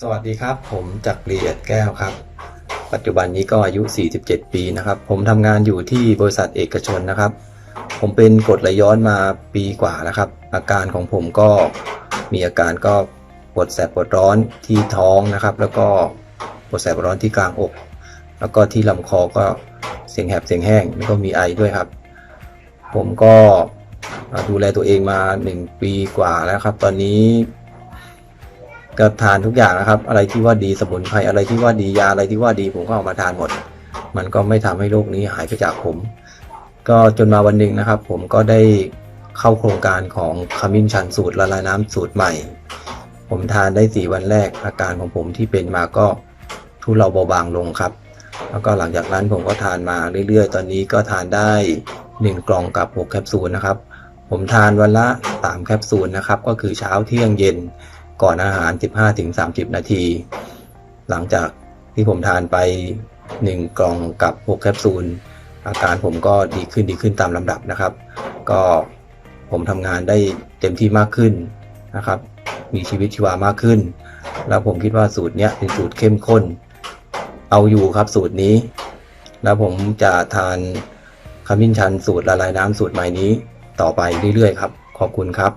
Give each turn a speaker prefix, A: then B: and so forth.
A: สวัสดีครับ ผมจักรีเอ็ดแก้วครับ ปัจจุบันนี้ก็อายุ 47 ปีนะครับ ผมทำงานอยู่ที่บริษัทเอกชนนะครับ ผมเป็นกรดไหลย้อนมาปีกว่านะครับ อาการของผมก็มีอาการก็ปวดแสบปวดร้อนที่ท้องนะครับ แล้วก็ปวดแสบปวดร้อนที่กลางอก แล้วก็ที่ลำคอก็เสียงแหบเสียงแห้งแล้วก็มีไอด้วยครับ ผมก็ดูแลตัวเองมา 1 ปีกว่าแล้วครับ ตอนนี้ ก็ทานทุกอย่างนะครับ อะไรที่ว่าดีสมุนไพรอะไรที่ว่าดียาอะไรที่ว่าดีผมก็เอามาทานหมด มันก็ไม่ทำให้โรคนี้หายไปจากผม ก็จนมาวันหนึ่งนะครับ ผมก็ได้เข้าโครงการของขมิ้นชันสูตรละลายน้ำสูตรใหม่ ผมทานได้สี่วันแรกอาการของผมที่เป็นมาก็ทุเลาเบาบางลงครับ แล้วก็หลังจากนั้นผมก็ทานมาเรื่อยๆ ตอนนี้ก็ทานได้1กล่องกับ6แคปซูลนะครับ ผมทานวันละ3แคปซูลนะครับ ก็คือเช้าเที่ยงเย็น ก่อนอาหาร 15-30 นาที หลังจากที่ผมทานไป 1 กล่องกับ 6 แคปซูล อาการผมก็ดีขึ้นดีขึ้นตามลำดับนะครับ ก็ผมทำงานได้เต็มที่มากขึ้นนะครับ มีชีวิตชีวามากขึ้น แล้วผมคิดว่าสูตรเนี้ยเป็นสูตรเข้มข้น เอาอยู่ครับสูตรนี้ แล้วผมจะทานขมิ้นชันสูตรละลายน้ำสูตรใหม่นี้ต่อไปเรื่อยๆครับ ขอบคุณครับ